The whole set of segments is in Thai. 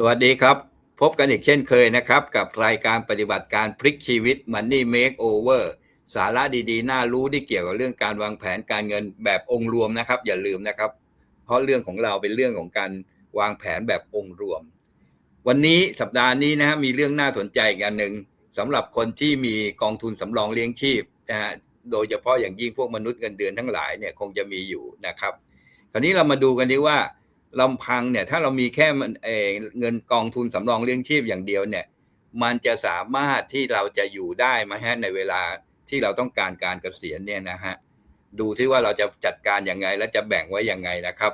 สวัสดีครับ พบกันอีกเช่นเคยนะครับ กับรายการปฏิบัติการพลิกชีวิต Money Makeover สาระดีๆ น่ารู้ที่เกี่ยวกับเรื่องการวางแผนการเงินแบบองค์รวมนะครับ อย่าลืมนะครับ เพราะเรื่องของเราเป็นเรื่องของการวางแผนแบบองค์รวม วันนี้สัปดาห์นี้นะฮะมีเรื่องน่าสนใจอีกอันหนึ่งสำหรับคนที่มีกองทุนสำรองเลี้ยงชีพนะฮะโดยเฉพาะอย่างยิ่งพวกมนุษย์เงินเดือนทั้งหลายเนี่ยคงจะมีอยู่นะครับ คราวนี้เรามาดูกันดีว่า ลำพังเนี่ยถ้าเรามีแค่มันเออเงินกองทุนสำรองเลี้ยงชีพอย่างเดียวเนี่ย มันจะสามารถที่เราจะอยู่ได้ไหมฮะในเวลาที่เราต้องการการเกษียณเนี่ยนะฮะดูที่ว่าเราจะจัดการยังไงและจะแบ่งไว้ยังไงนะครับ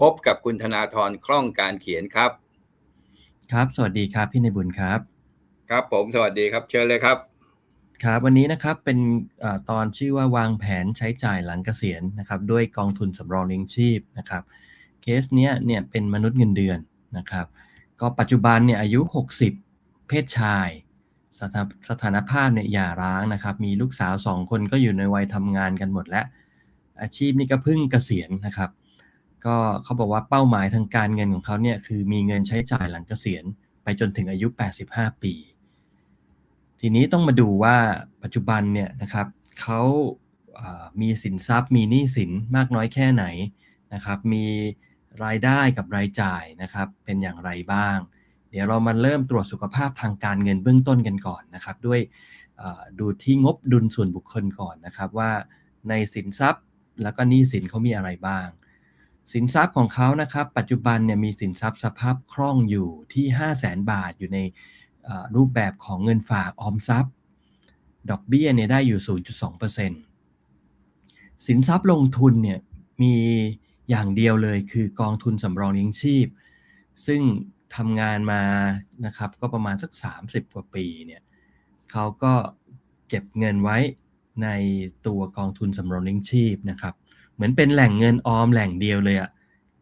พบกับคุณธนาธรคล่องการเขียนครับ ครับ สวัสดีครับพี่ในบุญครับ ครับผมสวัสดีครับเชิญเลยครับครับวันนี้นะครับเป็นเออตอนชื่อว่าวางแผนใช้จ่ายหลังเกษียณนะครับ ด้วยกองทุนสำรองเลี้ยงชีพนะครับ เคสเนี้ยเนี่ยเป็นมนุษย์เงินเดือนนะครับ ก็ปัจจุบันเนี่ยอายุ 60 เพศชาย สถาสถานภาพเนี่ยหย่าร้างนะครับ มีลูกสาว 2 คนก็อยู่ในวัยทำงานกันหมดแล้ว อาชีพนี่ก็เพิ่งเกษียณนะครับ ก็เขาบอกว่าเป้าหมายทางการเงินของเขาเนี่ยคือมีเงินใช้จ่ายหลังเกษียณ ไปจนถึงอายุ 85 ปี ทีนี้ต้องมาดูว่าปัจจุบันเนี่ยนะครับเขาเอ่อมีสินทรัพย์มีหนี้สินมากน้อยแค่ไหนนะครับ มี รายได้กับรายจ่ายนะครับ เป็นอย่างไรบ้าง เดี๋ยวเรามาเริ่มตรวจสุขภาพทางการเงินเบื้องต้นกันก่อนนะครับ ด้วยดูที่งบดุลส่วนบุคคลก่อนนะครับ ว่าในสินทรัพย์แล้วก็หนี้สินเขามีอะไรบ้าง สินทรัพย์ของเขานะครับ ปัจจุบันเนี่ยมีสินทรัพย์สภาพคล่องอยู่ที่ 5 0 0แสนบาทอยู่ในรูปแบบของเงินฝากออมทรัพย์ ดอกเบี้ยเนี่ยได้อยู่ 0.2%สินทรัพย์ลงทุนเนี่ยมี อย่างเดียวเลยคือกองทุนสำรองเลี้ยงชีพ ซึ่งทำงานมานะครับก็ประมาณสัก 30 กว่าปีเนี่ยเขาก็เก็บเงินไว้ในตัวกองทุนสำรองเลี้ยงชีพนะครับเหมือนเป็นแหล่งเงินออมแหล่งเดียวเลยอะ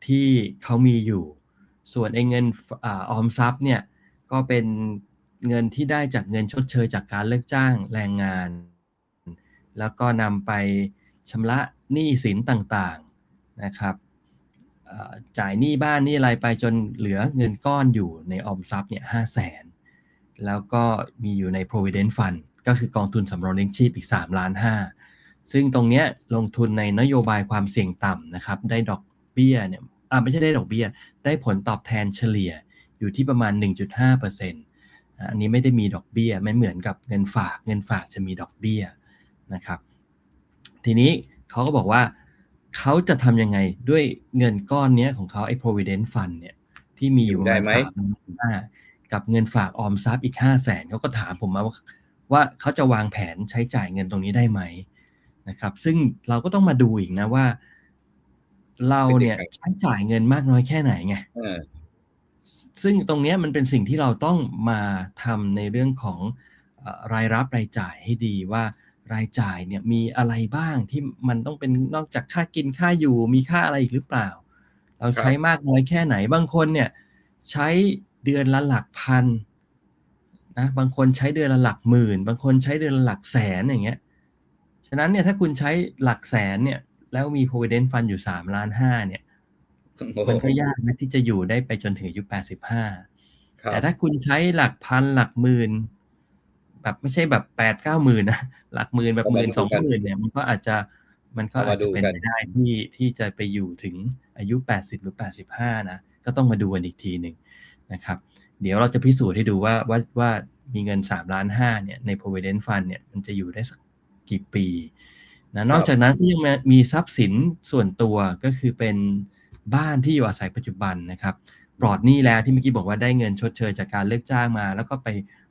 ที่เขามีอยู่ ส่วนไอ้เงินอออมทรัพย์เนี่ยก็เป็นเงินที่ได้จากเงินชดเชยจากการเลิกจ้างแรงงาน แล้วก็นำไปชำระหนี้สินต่าง นะครับจ่ายหนี้บ้านหนี้อะไรไปจนเหลือเงินก้อนอยู่ในออมทรัพย์เนี่ยห้าแสนแล้วก็มีอยู่ใน provident fund ก็คือกองทุนสำรองเลี้ยงชีพอีก3ล้านห้าซึ่งตรงเนี้ยลงทุนในนโยบายความเสี่ยงต่ำนะครับ ได้ดอกเบี้ยเนี่ยอ่าไม่ใช่ได้ดอกเบี้ย ได้ผลตอบแทนเฉลี่ยอยู่ที่ประมาณ 1.5%อ่าอันนี้ไม่ได้มีดอกเบี้ยไม่เหมือนกับเงินฝาก เงินฝากจะมีดอกเบี้ยนะครับ ทีนี้เขาก็บอกว่า เขาจะทำยังไงด้วยเงินก้อนเนี้ยของเขาไอ้ provident fund เนี่ย ที่มีอยู่ประมาณอยู่ได้ไหมสามล้านห้ากับเงินฝากออมทรัพย์อีกห้าแสนเขาก็ถามผมมาว่าว่าเขาจะวางแผนใช้จ่ายเงินตรงนี้ได้ไหมนะครับ ซึ่งเราก็ต้องมาดูอีกนะว่า เราเนี่ยพฤติกรรมใช้จ่ายเงินมากน้อยแค่ไหนไงเออซึ่งตรงเนี้ยมันเป็นสิ่งที่เราต้องมาทำในเรื่องของเอ่อรายรับรายจ่ายให้ดีว่า รายจ่ายเนี่ยมีอะไรบ้างที่มันต้องเป็นนอกจากค่ากินค่าอยู่มีค่าอะไรอีกหรือเปล่า เราใช้มากน้อยแค่ไหนบางคนเนี่ยใช้เดือนละหลักพันนะบางคนใช้เดือนละหลักหมื่น บางคนใช้เดือนละหลักแสนอย่างเงี้ยฉะนั้นเนี่ยถ้าคุณใช้หลักแสนเนี่ยแล้วมี provident fund อยู่3ล้านห้าเนี่ยโอ้โหมันก็ยากนะที่จะอยู่ได้ไปจนถึงอายุ85ครับแต่ถ้าคุณใช้หลักพันหลักหมื่น แบบไม่ใช่แบบแปดเก้าหมื่นนะหลักหมื่นแบบหมื่นสองหมื่นเนี่ยมันก็อาจจะมันก็อาจจะเป็นไปได้ที่ที่จะไปอยู่ถึงอายุ 80 หรือ 85 นะ ก็ต้องมาดูกันอีกทีหนึ่งนะครับ เดี๋ยวเราจะพิสูจน์ให้ดูว่าว่าว่ามีเงิน 3 ล้าน 5 เนี่ยใน provident fund เนี่ยมันจะอยู่ได้สักกี่ปีนะนอกจากนั้นก็ยังมีทรัพย์สินส่วนตัวก็คือเป็นบ้านที่อยู่อาศัยปัจจุบันนะครับ ปลอดหนี้แล้วที่เมื่อกี้บอกว่าได้เงินชดเชยจากการเลิกจ้างมา แล้วก็ไป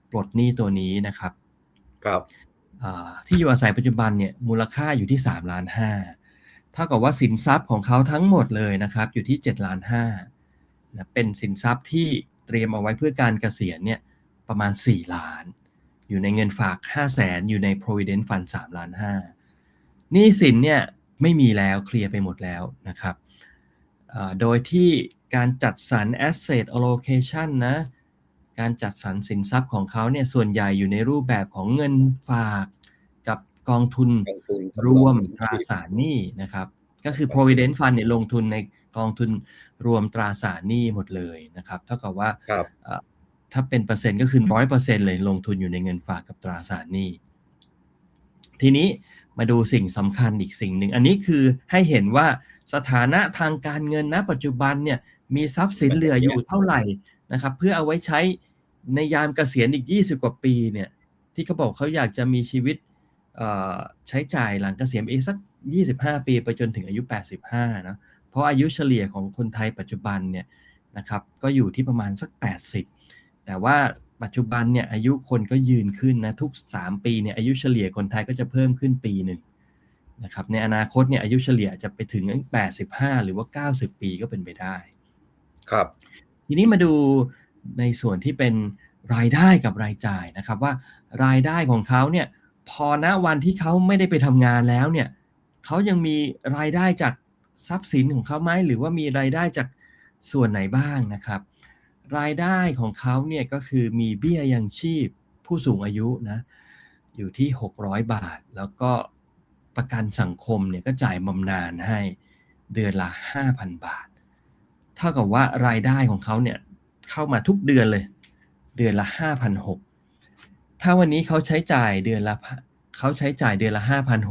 ปลดหนี้ตัวนี้นะครับ ครับอ่าที่อยู่อาศัยปัจจุบันเนี่ยมูลค่าอยู่ที่3ล้านห้าเท่ากับว่าสินทรัพย์ของเขาทั้งหมดเลยนะครับ อยู่ที่7ล้านห้านะเป็นสินทรัพย์ที่เตรียมเอาไว้เพื่อการเกษียณเนี่ยประมาณ 4 ล้าน อยู่ในเงินฝาก 5 0 0แสนอยู่ใน provident fund 3ล้านห้าหนี้สินเนี่ยไม่มีแล้วเคลียร์ไปหมดแล้วนะครับอ่าโดยที่การจัดสรร asset allocation นะ การจัดสรรสินทรัพย์ของเขาเนี่ยส่วนใหญ่อยู่ในรูปแบบของเงินฝากกับกองทุนกองทุนรวมตราสารหนี้นะครับ ก็คือ provident fund เนี่ยลงทุนในกองทุนรวมตราสารหนี้หมดเลยนะครับเท่ากับว่าครับเอ่อถ้าเป็นเปอร์เซ็นต์ก็คือร้อยเปอร์เซ็นเลยลงทุนอยู่ในเงินฝากกับตราสารหนี้ ทีนี้มาดูสิ่งสำคัญอีกสิ่งหนึ่ง อันนี้คือให้เห็นว่าสถานะทางการเงินณ ปัจจุบันเนี่ยมีทรัพย์สินเหลืออยู่เท่าไหร่นะครับ เพื่อเอาไว้ใช้ ในยามเกษียณอีก 20 กว่าปีเนี่ยที่เขาบอกเขาอยากจะมีชีวิตเอ่อใช้จ่ายหลังเกษียณอีกสัก 25 ปีไปจนถึงอายุ 85นะเพราะอายุเฉลี่ยของคนไทยปัจจุบันเนี่ยนะครับก็อยู่ที่ประมาณสัก 80 แต่ว่าปัจจุบันเนี่ยอายุคนก็ยืนขึ้นนะทุก 3 ปีเนี่ยอายุเฉลี่ยคนไทยก็จะเพิ่มขึ้นปีหนึ่งนะครับในอนาคตเนี่ยอายุเฉลี่ยจะไปถึง 85 หรือว่า 90 ปีก็เป็นไปได้ ครับ ทีนี้มาดู ในส่วนที่เป็นรายได้กับรายจ่ายนะครับว่ารายได้ของเขาเนี่ยพอณวันที่เขาไม่ได้ไปทำงานแล้วเนี่ยเขายังมีรายได้จากทรัพย์สินของเขาไหมหรือว่ามีรายได้จากส่วนไหนบ้างนะครับ รายได้ของเขาเนี่ยก็คือมีเบี้ยยังชีพผู้สูงอายุนะอยู่ที่ 600 บาท แล้วก็ประกันสังคมเนี่ยก็จ่ายบำนาญให้เดือนละ 5,000 บาท เท่ากับว่ารายได้ของเขาเนี่ย เข้ามาทุกเดือนเลย เดือนละ5,600ถ้าวันนี้เขาใช้จ่ายเดือนละเขาใช้จ่ายเดือนละ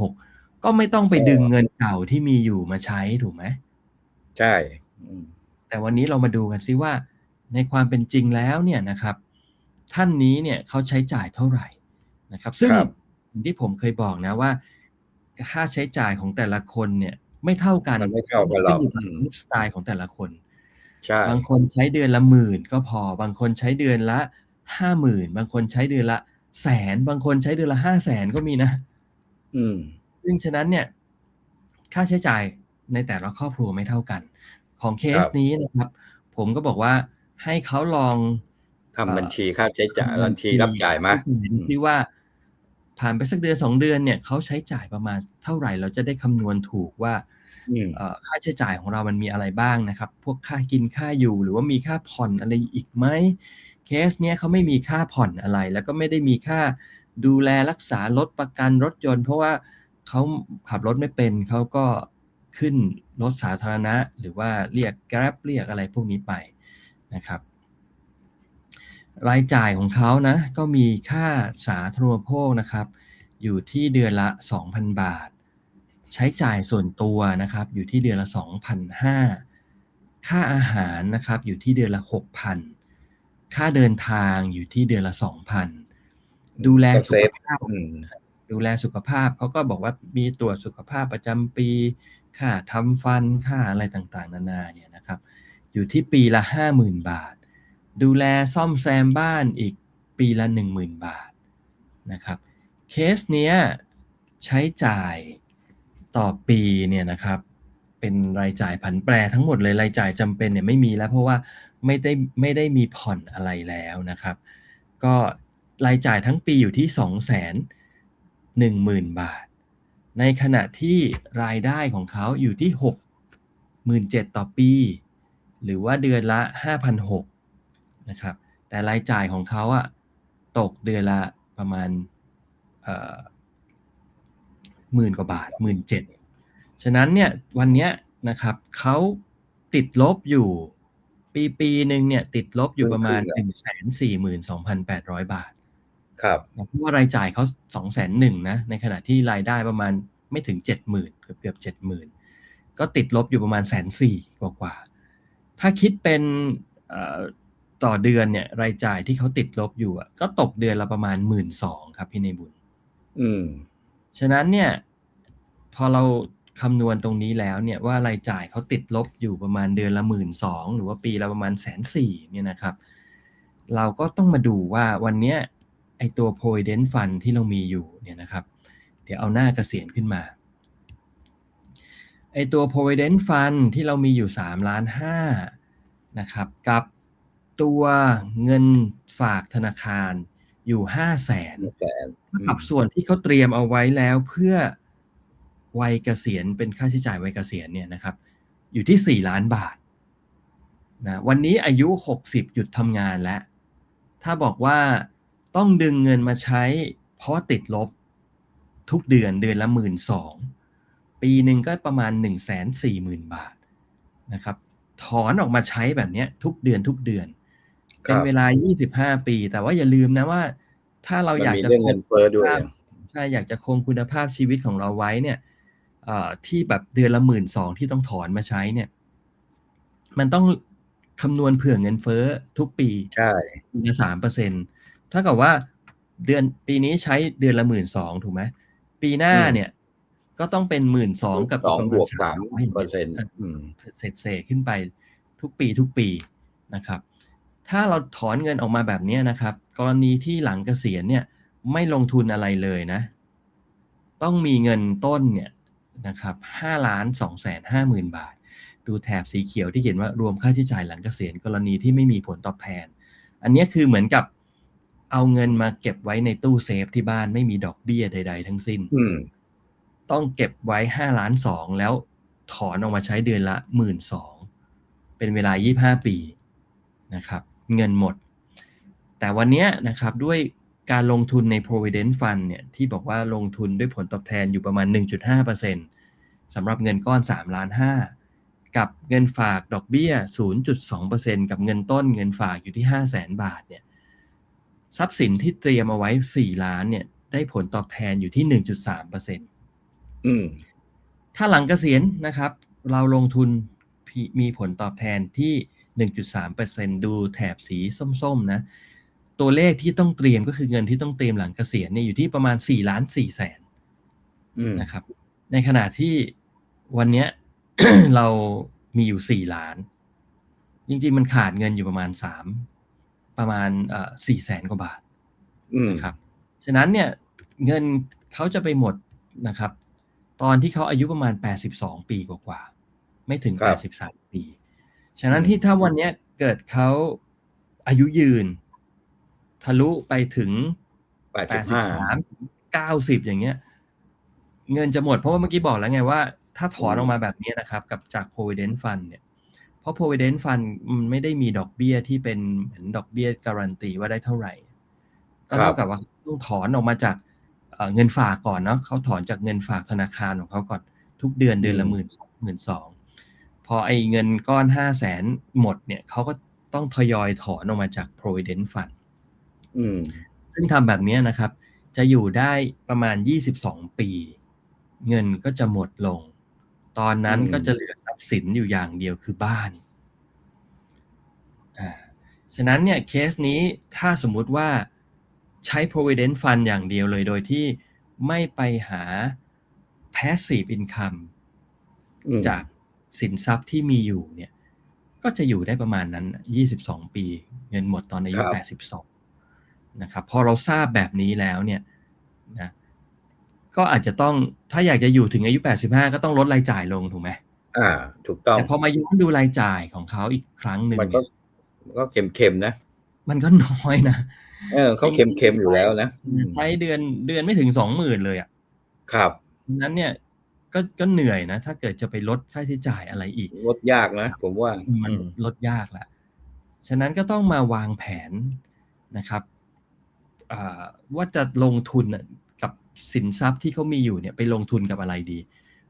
5,600ก็ไม่ต้องไปดึงเงินเก่าที่มีอยู่มาใช้ถูกไหมใช่อืมแต่วันนี้เรามาดูกันซิว่า ในความเป็นจริงแล้วเนี่ยนะครับ ท่านนี้เนี่ยเขาใช้จ่ายเท่าไหร่นะครับ ซึ่งครับอย่างที่ผมเคยบอกนะว่า ค่าใช้จ่ายของแต่ละคนเนี่ย ไม่เท่ากันมันไม่เท่ากันหรอกขึ้ยู่กับอืมไลฟ์สไตล์ของแต่ละคน ใช่ บางคนใช้เดือนละหมื่นก็พอ บางคนใช้เดือนละห้าหมื่นบางคนใช้เดือนละแสน บางคนใช้เดือนละห้าแสนก็มีนะ อืม ซึ่งฉะนั้นเนี่ย ค่าใช้จ่ายในแต่ละครอบครัวไม่เท่ากัน ของเคสครับนี้นะครับ ผมก็บอกว่าให้เขาลองทำบัญชีค่าใช้จ่ายบัญชีรับจ่ายมาดูที่ว่าผ่านไปสักเดือนสองเดือนเนี่ยเขาใช้จ่ายประมาณเท่าไหร่เราจะได้คำนวณถูกว่าอืมเอ่อ ค่าใช้จ่ายของเรามันมีอะไรบ้างนะครับ พวกค่ากินค่าอยู่ หรือว่ามีค่าผ่อนอะไรอีกไหมเคสเนี้ยเขาไม่มีค่าผ่อนอะไร แล้วก็ไม่ได้มีค่าดูแลรักษารถประกันรถยนต์ เพราะว่าเขาขับรถไม่เป็นเขาก็ขึ้นรถสาธารณะ หรือว่าเรียก Grab เรียกอะไรพวกนี้ไปนะครับ รายจ่ายของเขานะก็มีค่าสาธารณูปโภคนะครับ อยู่ที่เดือนละ 2,000 บาท ใช้จ่ายส่วนตัวนะครับอยู่ที่เดือนละ2,500 ค่าอาหารนะครับอยู่ที่เดือนละ 6,000 ค่าเดินทางอยู่ที่เดือนละ 2,000 ดูแลก็สุเซขฟภาพอืมดูแลสุขภาพเขาก็บอกว่ามีตรวจสุขภาพประจำปี ค่าทำฟันค่าอะไรต่างๆ นานาเนี่ยนะครับอยู่ที่ปีละ 50,000 บาท ดูแลซ่อมแซมบ้านอีกปีละ 10,000 บาทนะครับเคสเนี้ยใช้จ่าย ต่อปีเนี่ยนะครับ เป็นรายจ่ายผันแปรทั้งหมดเลยรายจ่ายจำเป็นเนี่ยไม่มีแล้วเพราะว่าไม่ได้ไม่ได้มีผ่อนอะไรแล้วนะครับ ก็รายจ่ายทั้งปีอยู่ที่ 2 1 0 0 0 0 บาท ในขณะที่รายได้ของเขาอยู่ที่ 67,000ต่อปี หรือว่าเดือนละ 5,600นะครับแต่รายจ่ายของเขาอะตกเดือนละประมาณ หมื่นกว่าบาทหมื่นเจ็ดฉะนั้นเนี่ยวันเนี้ยนะครับเขาติดลบอยู่ ปีปีหนึ่งเนี่ยติดลบอยู่ประมาณ1 4 2 8 0 0บาท ครับเพราะว่ารายจ่ายเขาสองแสนหนึ่งนะในขณะที่รายได้ประมาณไม่ถึงเจ็ดหมื่นเกือบเกือบเจ็ดหมื่นก็ติดลบอยู่ประมาณแสนสี่กว่ากว่าๆถ้าคิดเป็นเอ่อต่อเดือนเนี่ย รายจ่ายที่เขาติดลบอยู่อะก็ตกเดือนละประมาณหมื่นสองครับพี่ในบุญ อืม ฉะนั้นเนี่ยพอเราคำนวณตรงนี้แล้วเนี่ยว่ารายจ่ายเขาติดลบอยู่ประมาณเดือนละหมื่นสองหรือว่าปีละประมาณแสนสี่เนี่ยนะครับ เราก็ต้องมาดูว่าวันเนี้ยไอตัว provident fund ที่เรามีอยู่เนี่ยนะครับ เดี๋ยวเอาหน้าเกษียณขึ้นมาไอตัว provident fund ที่เรามีอยู่ 3 ล้าน5นะครับ กับตัวเงินฝากธนาคาร อยู่5 0 0แสนแสนกับส่วนที่เขาเตรียมเอาไว้แล้วเพื่อวัยเกษียณเป็นค่าใช้จ่ายวัยเกษียณเนี่ยนะครับ อยู่ที่4ล้านบาทนะวันนี้อายุ60หยุดทำงานแล้ว ถ้าบอกว่าต้องดึงเงินมาใช้ เพราะติดลบทุกเดือนเดือนละหมื่นสองปีหนึ่งก็ประมาณ1 4 0 0 0 0บาทนะครับ ถอนออกมาใช้แบบเนี้ยทุกเดือนทุกเดือนค เป็นรับเวลา 25 ปี แต่ว่าอย่าลืมนะว่า ถ้าเรามันอยากมีจะเรื่องคเงิงนเฟ้อด้วยภาพใช่อยากจะคงคุณภาพชีวิตของเราไว้เนี่ยเอ่อที่แบบเดือนละหมื่นสองที่ต้องถอนมาใช้เนี่ย มันต้องคำนวณเผื่อเงินเฟ้อทุกปีใช่ปีละสามเปอร์เซ็นถ้ากับว่าเดือนปีนี้ใช้เดือนละหมื่นสองถูกไหมปีหน้าเนี่ย ก็ต้องเป็นหมื่นสองกับสองประบมาณวกสาม300เปอร์เซ็นต์อืมเศษเศษขึ้นไปทุกปีทุกปีนะครับ ถ้าเราถอนเงินออกมาแบบเนี้ยนะครับ กรณีที่หลังเกษียณเนี่ยไม่ลงทุนอะไรเลยนะ ต้องมีเงินต้นเนี่ยนะครับห้าล้านสองแสนห้าหมื่นบาท ดูแถบสีเขียวที่เขียนว่ารวมค่าใช้จ่ายหลังเกษียณกรณีที่ไม่มีผลตอบแทน อันเนี้ยคือเหมือนกับเอาเงินมาเก็บไว้ในตู้เซฟที่บ้านไม่มีดอกเบี้ยใด ๆ ทั้งสิ้นอืมต้องเก็บไว้ห้าล้านสองแล้วถอนออกมาใช้เดือนละหมื่นสองเป็นเวลา25ปีนะครับ เงินหมด แต่วันเนี้ยนะครับด้วยการลงทุนใน provident fund เนี่ยที่บอกว่าลงทุนด้วยผลตอบแทนอยู่ประมาณ 1.5%สำหรับเงินก้อน 3 ล้าน 5 กับเงินฝากดอกเบี้ย 0.2%กับเงินต้นเงินฝากอยู่ที่ 5 0 0แสนบาทเนี่ยทรัพย์สินที่เตรียมเอาไว้ 4 ล้านเนี่ยได้ผลตอบแทนอยู่ที่ 1.3%อืมถ้าหลังเกษียณนะครับ เราลงทุนมีผลตอบแทนที่ 1.3%ดูแถบสีส้มๆนะตัวเลขที่ต้องเตรียมก็คือเงินที่ต้องเตรียมหลังเกษียณเนี่ยอยู่ที่ประมาณ4ล้าน4แสนอืมนะครับ ในขณะที่วันเนี้ยเรามีอยู่ 4 ล้าน จริงๆ มันขาดเงินอยู่ประมาณ 3 ประมาณเอ่อ4แสนกว่าบาทอืมนะครับ ฉะนั้นเนี่ยเงินเขาจะไปหมดนะครับ ตอนที่เขาอายุประมาณ 82 ปีกว่าๆไม่ถึง 83 ปี ฉะนั้นที่ถ้าวันเนี้ยเกิดเขาอายุยืน ทะลุไปถึงแปดสิบห้า83 90อย่างเงี้ย เงินจะหมดเพราะว่าเมื่อกี้บอกแล้วไงว่า ถ้าถอนออกมาแบบนี้นะครับ กับจาก provident fund เนี่ยเพราะ provident fund มันไม่ได้มีดอกเบี้ยที่เป็นเหมือนดอกเบี้ยการันตีว่าได้เท่าไหร่ก็เท่ากับว่าต้องถอนออกมาจากเอ่อเงินฝากก่อนเนาะเขาถอนจากเงินฝากธนาคารของเขาก่อนทุกเดือนเดือนละหมื่นสองหมื่นสอง พอไอ้เงินก้อนห้าแสนหมดเนี่ยเขาก็ต้องทยอยถอนออกมาจาก provident fund อืมซึ่งทำแบบนี้นะครับ จะอยู่ได้ประมาณ 22 ปี เงินก็จะหมดลง ตอนนั้นอืมก็จะเหลือทรัพย์สินอยู่อย่างเดียวคือบ้านอ่าฉะนั้นเนี่ยเคสนี้ถ้าสมมุติว่าใช้ provident fund อย่างเดียวเลยโดยที่ไม่ไปหา passive income อืมจาก สินทรัพย์ที่มีอยู่เนี่ยก็จะอยู่ได้ประมาณนั้น 22 ปี เงินหมดตอนอายุ 82 นะครับ พอเราทราบแบบนี้แล้วเนี่ยนะก็อาจจะต้องถ้าอยากจะอยู่ถึงอายุ 85 ก็ต้องลดรายจ่ายลงถูกไหมอ่า ถูกต้อง แต่พอมาย้อนดูรายจ่ายของเขาอีกครั้งหนึ่งมันก็เนี่ยก็เค็มเค็มๆนะ มันก็น้อยนะ เออเขาเค็มเค็มๆอยู่แล้วนะอืมใช้เดือนเดือนไม่ถึง20,000เลยอะ ครับดังนั้นเนี่ย ก็ก็เหนื่อยนะ ถ้าเกิดจะไปลดค่าใช้จ่ายอะไรอีก ลดยากนะ ผมว่ามันอืมลดยากละฉะนั้นก็ต้องมาวางแผนนะครับอ่าว่าจะลงทุนน่ะกับสินทรัพย์ที่เขามีอยู่เนี่ยไปลงทุนกับอะไรดี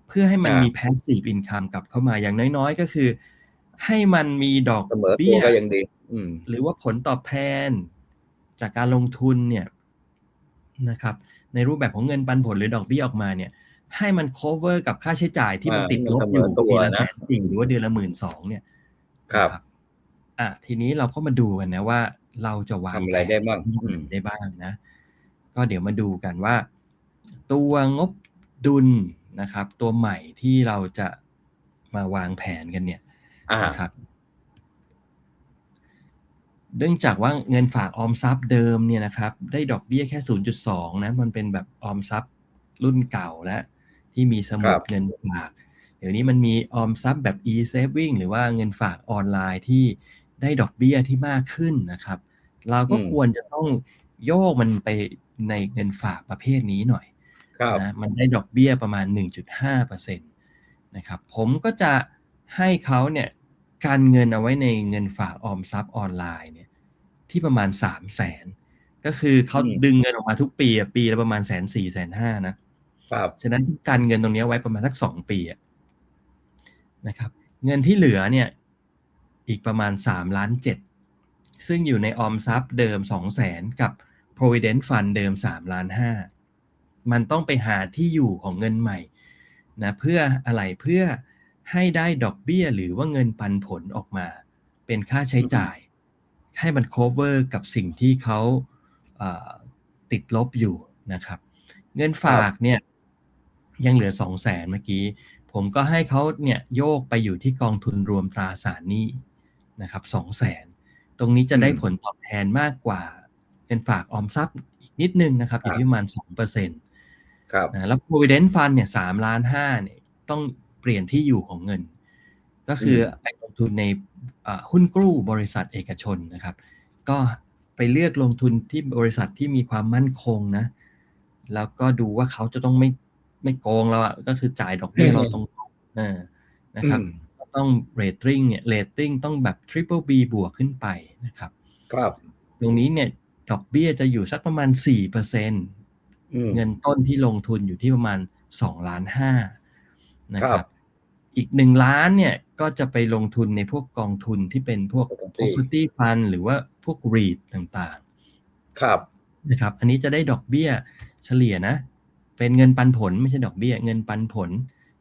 เพื่อให้มันมี passive income กลับเข้ามาอย่างน้อยๆ ก็คือ ให้มันมีดอกเสมอตัเบี้วยก็ยังดีอืมหรือว่าผลตอบแทน จากการลงทุนเนี่ยนะครับ ในรูปแบบของเงินปันผลหรือดอกเบี้ยออกมาเนี่ย ให้มัน cover กับค่าใช้จ่ายที่มันอ่าติดลบให้มันอยู่เสมอตัวปีละนะแสนสี่หรือว่าเดือนละหมื่นสองเนี่ย ครับนะอะทีนี้เราก็มาดูกันนะว่า เราจะวางทำอะไรได้บ้างแผนอืมได้บ้างนะ ก็เดี๋ยวมาดูกันว่า ตัวงบดุลนะครับ ตัวใหม่ที่เราจะมาวางแผนกันเนี่ยอ่านะครับเนื่องจากว่าเงินฝากออมทรัพย์เดิมเนี่ยนะครับ ได้ดอกเบี้ยแค่ 0.2 นะ มันเป็นแบบออมทรัพย์รุ่นเก่าแล้ว ที่มีสมุคดรับเงินฝาก เดี๋ยวนี้มันมีออมทรัพย์แบบ e-saving หรือว่าเงินฝากออนไลน์ที่ได้ดอกเบี้ยที่มากขึ้นนะครับ เราก็อืมควรจะต้องโยกมันไปในเงินฝากประเภทนี้หน่อยครับนะมันได้ดอกเบี้ยประมาณ 1.5%นะครับผมก็จะให้เขาเนี่ยการเงินเอาไว้ในเงินฝากออมทรัพย์ออนไลน์เนี่ยที่ประมาณ3 0 0แสนก็คือเขาอืมดึงเงินออกมาทุกปีอะปีละประมาณแสนสี่แสนห้านะ ครับฉะนั้นการเงินตรงนี้ไว้ประมาณสักสองปีนะครับ เงินที่เหลือเนี่ยอีกประมาณ3ล้าน7ซึ่งอยู่ในออมทรัพย์เดิม2 0 0แสนกับ provident fund เดิม3ล้าน5มันต้องไปหาที่อยู่ของเงินใหม่นะเพื่ออะไรเพื่อให้ได้ดอกเบี้ยหรือว่าเงินปันผลออกมา เป็นค่าใช้จ่าย ให้มัน cover กับสิ่งที่เขาเอ่อติดลบอยู่นะครับ เงินฝากเนี่ย ยังเหลือ2 0 0แสนเมื่อกี้ ผมก็ให้เขาเนี่ยโยกไปอยู่ที่กองทุนรวมตราสารหนี้นะครับ2 0 0แสนตรงนี้จะได้อืมผลตอบแทนมากกว่าเงินฝากออมทรัพย์อีกนิดนึงนะครับอยู่ที่ประมาณ2%นครับะแล้ว provident fund เนี่ยสามล้านห้าเนี่ยต้องเปลี่ยนที่อยู่ของเงิน ก็คืออไปลงทุนในอ่าหุ้นกู้บริษัทเอกชนนะครับ ก็ไปเลือกลงทุนที่บริษัทที่มีความมั่นคงนะ แล้วก็ดูว่าเขาจะต้องไม่ ไม่โกงเราอะก็คือจ่ายดอกเบี้ยอืมเราตรงๆเออนะครับอืมก็ต้องเรตติ้งเนี่ยเรตติ้งต้องแบบ triple B บวกขึ้นไปนะครับ ครับตรงนี้เนี่ยดอกเบี้ยจะอยู่สักประมาณ4%เอืมงินต้นที่ลงทุนอยู่ที่ประมาณ2ล้านห้านะคครัรับบอีกหนึ่งล้านเนี่ยก็จะไปลงทุนในพวกกองทุนที่เป็นพวก Property property fund หรือว่าพวก REIT ต่างครับๆนะครับ อันนี้จะได้ดอกเบี้ยเฉลี่ยนะ เป็นเงินปันผลไม่ใช่ดอกเบี้ย เงินปันผล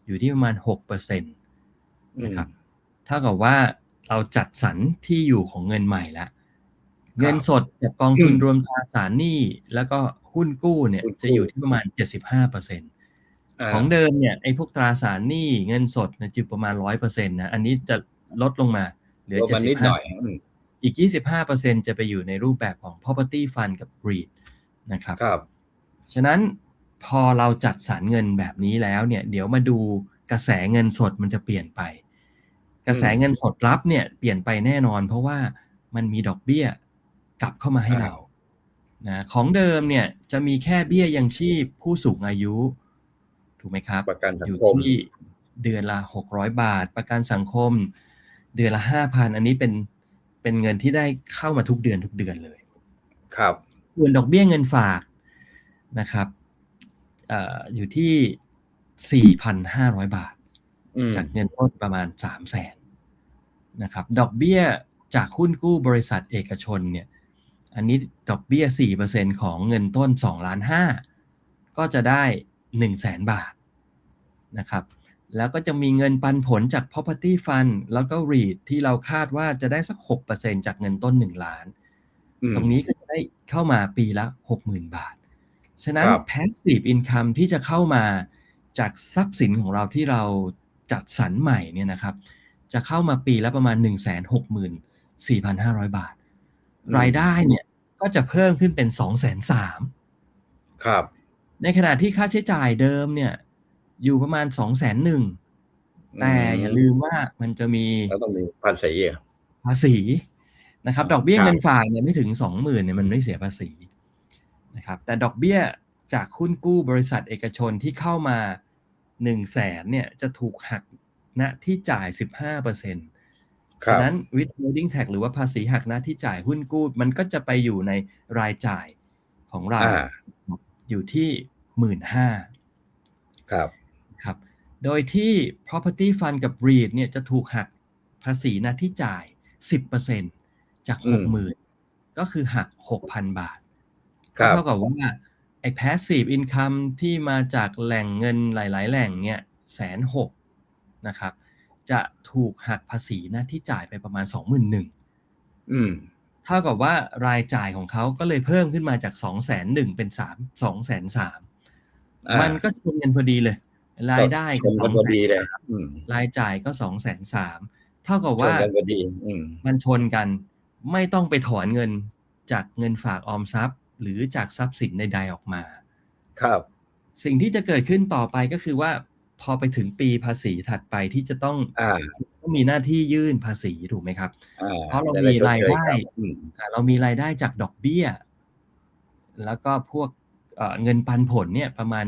อยู่ที่ประมาณ6%นะครับเท่ากับว่าเราจัดสรรที่อยู่ของเงินใหม่แล้วเงินสดจากกองทุนอืมรวมตราสารหนี้แล้วก็หุ้นกู้เนี่ยหุ้นกู้จะอยู่ที่ประมาณ75%ของเดิมเนี่ยไอ้พวกตราสารหนี้เงินสดเนี่ยอยู่ประมาณ100%นะอันนี้จะลดลงมาเหลือลดมานิดหน่อย75อืมอีก25%จะไปอยู่ในรูปแบบของ property fund กับ REIT นะครับครับ ฉะนั้น พอเราจัดสรรเงินแบบนี้แล้วเนี่ย เดี๋ยวมาดูกระแสเงินสดมันจะเปลี่ยนไป กระแสเงินสดรับเนี่ยเปลี่ยนไปแน่นอน เพราะว่ามันมีดอกเบี้ยกลับเข้ามาให้เรานะของเดิมเนี่ยจะมีแค่เบี้ยยังชีพผู้สูงอายุ ถูกไหมครับประกันสัองยู่คมที่เดือนละ600บาท ประกันสังคม เดือนละ5,000อันนี้เป็นเป็นเงินที่ได้เข้ามาทุกเดือนทุกเดือนเลย ครับส่วนดอกเบี้ยเงินฝากนะครับเอออยู่ที่ 4,500 บาทอืมจากเงินต้นประมาณ 3 0 0แสนนะครับ ดอกเบี้ยจากหุ้นกู้บริษัทเอกชนเนี่ย อันนี้ดอกเบี้ย 4%ของเงินต้น 2 ล้าน5ก็จะได้ 1 0 0 0 0แสนบาทนะครับ แล้วก็จะมีเงินปันผลจาก property fund แล้วก็ REIT ที่เราคาดว่าจะได้สัก 6%จากเงินต้น 1 ล้านอืมตรงนี้ก็จะได้เข้ามาปีละ 60,000 บาท ฉะนั้นครับ passive income ที่จะเข้ามาจากทรัพย์สินของเราที่เราจัดสรรใหม่เนี่ยนะครับ จะเข้ามาปีละประมาณ 164,500 บาท รายได้เนี่ยก็จะเพิ่มขึ้นเป็น203,000ครับ ในขณะที่ค่าใช้จ่ายเดิมเนี่ย อยู่ประมาณ201,000แต่อย่าลืมว่ามันจะมีแล้วต้องมีภาษีอะภาษีนะครับ ดอกเบี้ยครับเงินฝากเนี่ยไม่ถึง20,000เนี่ยมันไม่เสียภาษี นะครับแต่ดอกเบี้ยจากหุ้นกู้บริษัทเอกชนที่เข้ามา 1 0 0 0 0แสนเนี่ยจะถูกหักณที่จ่าย 15%เครัฉะบนั้น withholding tax หรือว่าภาษีหักหน้าที่จ่ายหุ้นกู้ มันก็จะไปอยู่ในรายจ่ายของเราอ่าอยู่ที่หมื่นห้าครับครับ โดยที่ property fund กับ REIT เนี่ยจะถูกหักภาษีหน้าที่จ่าย 10%จากอืม60,000 ก็คือหัก 6,000 บาทครั ก็บเท่ากับว่าไอ้ passive income ที่มาจากแหล่งเงินหลาย ๆ แหล่งเนี่ยแสนหกนะครับ จะถูกหักภาษีหน้าที่จ่ายไปประมาณ21,000อืมเท่ากับว่ารายจ่ายของเขาก็เลยเพิ่มขึ้นมาจาก2 0 0 0 0 0เป็น3 2 3 0 0อ่ามันก็ชนกันพอดีเลย รายได้ชนกันพอดีเลยอืมรายจ่ายก็2 3 0 0 0เท่ากับชนว่ากันพอดีอืมมันชนกัน ไม่ต้องไปถอนเงินจากเงินฝากออมทรัพย์ หรือจากทรัพย์สินใดๆออกมา ครับ สิ่งที่จะเกิดขึ้นต่อไปก็คือว่า พอไปถึงปีภาษีถัดไปที่จะต้องอ่าต้องมีหน้าที่ยื่นภาษีถูกไหมครับอ่าเพราะเราจะมีชรายได้เชครับอืมอ่าเรามีรายได้จากดอกเบี้ย แล้วก็พวกเอ่อเงินปันผลเนี่ยประมาณ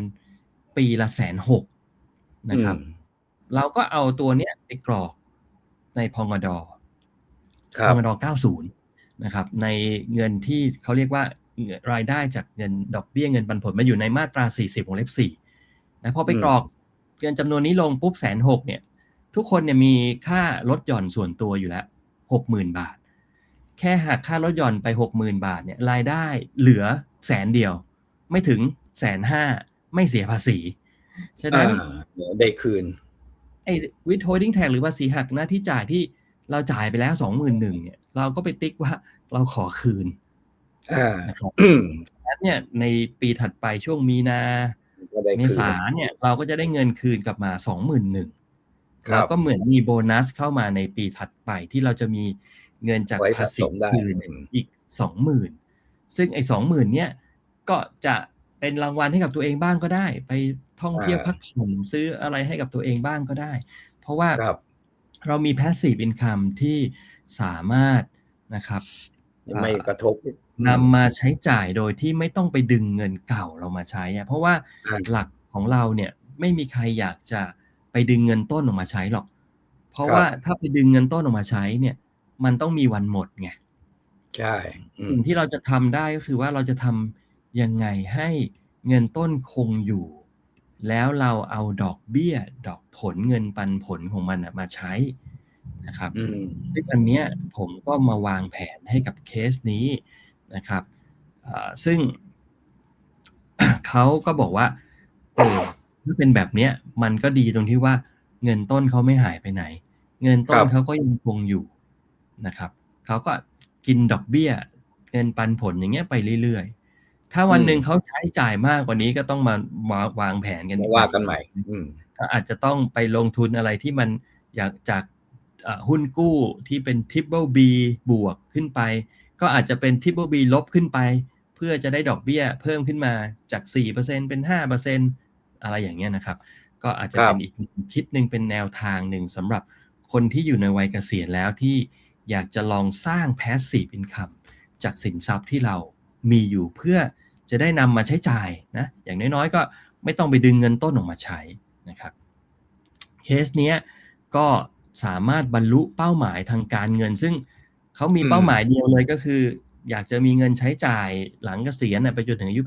ปีละแสนหกนะครับอืมเราก็เอาตัวเนี้ยไปกรอกในพงดครัพบงด90 นะครับ ในเงินที่เขาเรียกว่า รายได้จากเงินดอกเบี้ยเงินปันผลมาอยู่ในมาตรา 40วงเล็บ4นะพอไปกรอกเงินจำนวนนี้ลงปุ๊บแสนหกเนี่ย ทุกคนเนี่ยมีค่าลดหย่อนส่วนตัวอยู่แล้วหกหมื่นบาท แค่หักค่าลดหย่อนไปหกหมื่นบาทเนี่ยรายได้เหลือแสนเดียว ไม่ถึงแสนห้าไม่เสียภาษีฉะนั้นอ่าได้คืนไอ้วิทโฮดิ้งแท็กหรือภาษีหักหน้าที่จ่ายที่เราจ่ายไปแล้วสองหมื่นหนึ่งเนี่ย เราก็ไปติ๊กว่าเราขอคืนอ่า นะครับแล้วเนี่ยในปีถัดไปช่วงมีนาก็ได้เมคืนษาเนี่ยเราก็จะได้เงินคืนกลับมาสองหมื่นหนึ่งครับแล้วก็เหมือนมีโบนัสเข้ามาในปีถัดไปที่เราจะมีเงินจากไว้ภาษีสะสมได้คืนเนี่ยอีกสองหมื่นซึ่งไอ้สองหมื่นเนี่ยก็จะเป็นรางวัลให้กับตัวเองบ้างก็ได้ ไปท่องเที่ยวพักผ่อนซื้ออะไรให้กับตัวเองบ้างก็ได้ เพราะว่าครับเรามี passive income ที่สามารถนะครับ ไม่กระทบ นำมาใช้จ่ายโดยที่ไม่ต้องไปดึงเงินเก่าเรามาใช้อะเพราะว่าอ่าหลักของเราเนี่ยไม่มีใครอยากจะไปดึงเงินต้นออกมาใช้หรอก เพราะครับว่าถ้าไปดึงเงินต้นออกมาใช้เนี่ย มันต้องมีวันหมดไงใช่อืมสิ่งที่เราจะทำได้ก็คือว่าเราจะทำยังไงให้เงินต้นคงอยู่ แล้วเราเอาดอกเบี้ย ดอกผลเงินปันผลของมันอะมาใช้นะครับอืมซึ่งอันเนี้ยผมก็มาวางแผนให้กับเคสนี้ นะครับอ่าซึ่งเขาก็บอกว่าเออถ้าเป็นแบบเนี้ยมันก็ดีตรงที่ว่าเงินต้นเขาไม่หายไปไหน เงินต้ครันบเขาก็ยังคงอยู่นะครับเขาก็กินดอกเบี้ย เงินปันผลอย่างเงี้ยไปเรื่อยๆ ถ้าวันหนึ่งเขาใช้จ่ายมากกว่านี้ก็ต้องมามาวางแผนกันมาว่ากันใหม่อืมก็อาจจะต้องไปลงทุนอะไรที่มันอยากจากอ่าหุ้นกู้ที่เป็น triple B บวกขึ้นไป ก็อาจจะเป็น triple B ลบขึ้นไป เพื่อจะได้ดอกเบี้ยเพิ่มขึ้นมาจาก 4%เป็น5%อะไรอย่างเงี้ยนะครับ ก็อาจจะเป็นอีกคิดหนึ่งเป็นแนวทางหนึ่งสำหรับคนที่อยู่ในวัยเกษียณแล้วที่อยากจะลองสร้าง passive income จากสินทรัพย์ที่เรามีอยู่เพื่อจะได้นำมาใช้จ่ายนะอย่างน้อยๆ ก็ไม่ต้องไปดึงเงินต้นออกมาใช้นะครับเคสเนี้ยก็สามารถบรรลุเป้าหมายทางการเงิน ซึ่ง เขามีอืมเป้าหมายเดียวเลยก็คือ อยากจะมีเงินใช้จ่ายหลังเกษียณน่ะไปจนถึงอายุ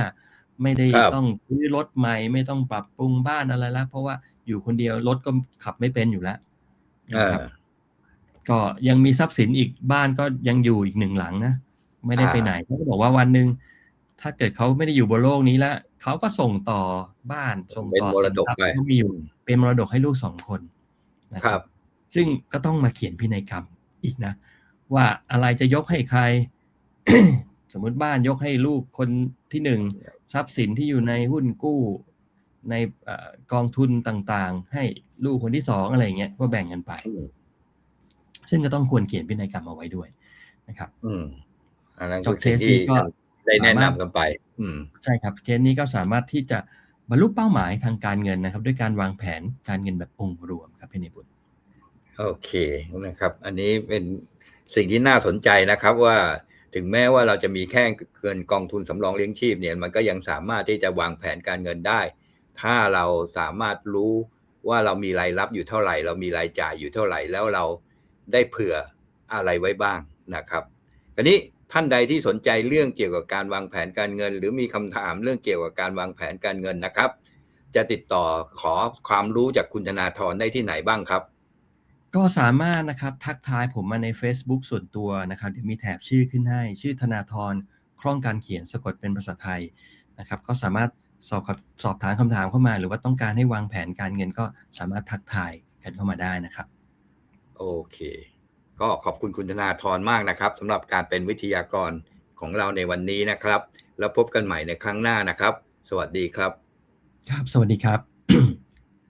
85 ไม่ได้ครับต้องซื้อรถใหม่ ไม่ต้องปรับปรุงบ้านอะไรแล้วเพราะว่าอยู่คนเดียวรถก็ขับไม่เป็นอยู่แล้วเอนะอครับก็ยังมีทรัพย์สินอีกบ้านก็ยังอยู่อีกหนึ่งหลังนะไม่ได้ไปอ่าไหนเขาก็บอกว่าวันหนึ่งถ้าเกิดเขาไม่ได้อยู่บนโลกนี้แล้วเขาก็ส่งต่อบ้านส่งเป็นต่อมรสินดกทรัพย์ไปที่เขามีอยู่เป็นมรดกให้ลูกสองคนนะครับ ซึ่งก็ต้องมาเขียนพินัยกรรมอีกนะ ว่าอะไรจะยกให้ใคร สมมติบ้านยกให้ลูกคนที่หนึ่งทรัพย์สินที่อยู่ในหุ้นกู้ ในเอ่อกองทุนต่างๆ ให้ลูกคนที่สองอะไรอย่างเงี้ยก็แบ่งกันไปอืมซึ่งก็ต้องควรเขียนพินัยกรรมเอาไว้ด้วยนะครับ อืมอันนั้นก็คือสิ่งเคสนี้ที่ก็ได้แนะสามารถนำกันไป อืมใช่ครับเคสนี้ก็สามารถที่จะบรรลุเป้าหมายทางการเงินนะครับ ด้วยการวางแผนการเงินแบบองค์รวมครับพี่นิบุตรโอเคนะครับ อันนี้เป็น สิ่งที่น่าสนใจนะครับว่าถึงแม้ว่าเราจะมีแค่เงินกองทุนสำรองเลี้ยงชีพเนี่ยมันก็ยังสามารถที่จะวางแผนการเงินได้ ถ้าเราสามารถรู้ว่าเรามีรายรับอยู่เท่าไหร่ เรามีรายจ่ายอยู่เท่าไหร่แล้วเราได้เผื่ออะไรไว้บ้างนะครับคราวนี้ท่านใดที่สนใจเรื่องเกี่ยวกับการวางแผนการเงิน หรือมีคำถามเรื่องเกี่ยวกับการวางแผนการเงินนะครับ จะติดต่อขอความรู้จากคุณธนาธรได้ที่ไหนบ้างครับ ก็สามารถนะครับทักทายผมมาใน Facebook ส่วนตัวนะครับเดี๋ยวมีแถบชื่อขึ้นให้ ชื่อธนาธรคล่องการเขียนสะกดเป็นภาษาไทยนะครับ ก็สามารถสอบกับสอบถามคำถามเข้ามา หรือว่าต้องการให้วางแผนการเงินก็สามารถทักทายกันเข้ามาได้นะครับ โอเค ก็ขอบคุณคุณธนาธรมากนะครับสำหรับการเป็นวิทยากรของเราในวันนี้นะครับ แล้วพบกันใหม่ในครั้งหน้านะครับ สวัสดีครับ ครับ สวัสดีครับ